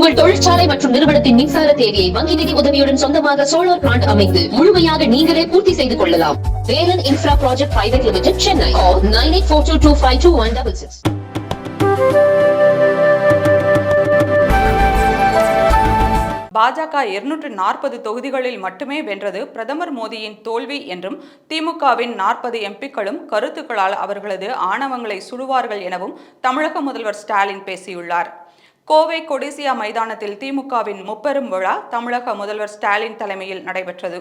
உங்கள் தொழிற்சாலை மற்றும் நிறுவனத்தின் மின்சார தேவையை வங்கி நிதி உதவியுடன் சொந்தமாக சோலார் பிளான்ட் அமைத்து முழுமையாக நீங்களே பூர்த்தி செய்து கொள்ளலாம். Velan infra project private limited Chennai nine eight four two two five two one double six பாஜக இருநூற்று நாற்பது தொகுதிகளில் மட்டுமே வென்றது பிரதமர் மோடியின் தோல்வி என்றும் திமுகவின் நாற்பது எம்பிக்களும் கருத்துக்களால் அவர்களது ஆணவங்களை சுடுவார்கள் எனவும் தமிழக முதல்வர் ஸ்டாலின் பேசியுள்ளார். கோவை கொடிசியா மைதானத்தில் திமுகவின் முப்பெரும் விழா தமிழக முதல்வர் ஸ்டாலின் தலைமையில் நடைபெற்றது.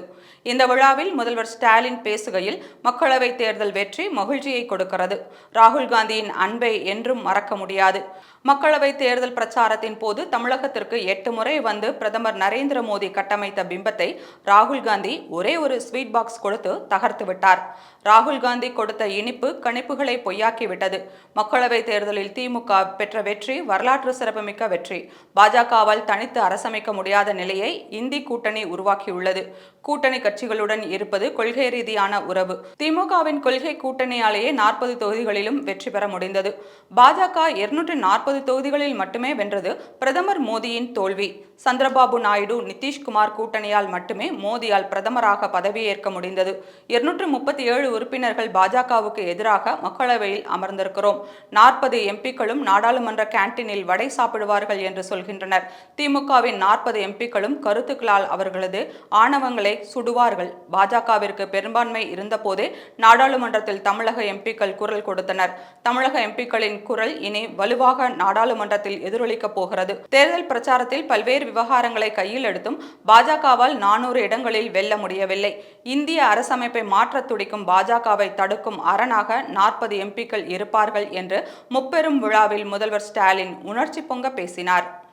இந்த விழாவில் முதல்வர் ஸ்டாலின் பேசுகையில் மக்களவைத் தேர்தல் வெற்றி மகிழ்ச்சியை கொடுக்கிறது. ராகுல் காந்தியின் அன்பை என்றும் மறக்க முடியாது. மக்களவைத் தேர்தல் பிரச்சாரத்தின் போது தமிழகத்திற்கு எட்டு முறை வந்து பிரதமர் நரேந்திர மோடி கட்டமைத்த பிம்பத்தை ராகுல் காந்தி ஒரே ஒரு ஸ்வீட் பாக்ஸ் கொடுத்து தகர்த்து விட்டார். ராகுல் காந்தி கொடுத்த இனிப்பு கணிப்புகளை பொய்யாக்கிவிட்டது மக்களவைத் தேர்தலில் திமுக பெற்ற வெற்றி வரலாற்று சிறப்புமிக்க வெற்றி. பாஜகவால் தனித்து அரசமைக்க முடியாத நிலையை இந்தி கூட்டணி உருவாக்கியுள்ளது. கூட்டணி கட்சிகளுடன் இருப்பது கொள்கை ரீதியான உறவு. திமுகவின் கொள்கை கூட்டணியாலேயே நாற்பது தொகுதிகளிலும் வெற்றி பெற முடிந்தது. பாஜக இருநூற்று நாற்பது தொகுதிகளில் மட்டுமே வென்றது பிரதமர் மோடியின் தோல்வி. சந்திரபாபு நாயுடு நிதிஷ்குமார் கூட்டணியால் மட்டுமே மோடியால் பிரதமராக பதவியேற்க முடிந்தது. இருநூற்று முப்பத்தி ஏழு உறுப்பினர்கள் பாஜகவுக்கு எதிராக மக்களவையில் அமர்ந்திருக்கிறோம். நாற்பது எம்பிக்களும் நாடாளுமன்ற கேன்டீனில் வடை சாப்பிடுவார்கள் என்று சொல்கின்றனர். திமுகவின் நாற்பது எம்பிக்களும் கருத்துக்களால் அவர்களது ஆணவங்களை சுடுவார்கள். பாஜகவிற்கு பெரும்பான்மை இருந்தபோதே நாடாளுமன்றத்தில் தமிழக எம்பிக்கள் குரல் கொடுத்தனர். தமிழக எம்பிக்களின் குரல் இனி வலுவாக நாடாளுமன்றத்தில் எதிரொலிக்கப் போகிறது. தேர்தல் பிரச்சாரத்தில் பல்வேறு விவகாரங்களை கையில் எடுத்தும் பாஜகவால் நானூறு இடங்களில் வெல்ல முடியவில்லை. இந்திய அரசமைப்பை மாற்றத் துடிக்கும் பாஜகவை தடுக்கும் அரணாக நாற்பது எம்பிக்கள் இருப்பார்கள் என்று முப்பெரும் விழாவில் முதல்வர் ஸ்டாலின் உணர்ச்சி பொங்க pesinar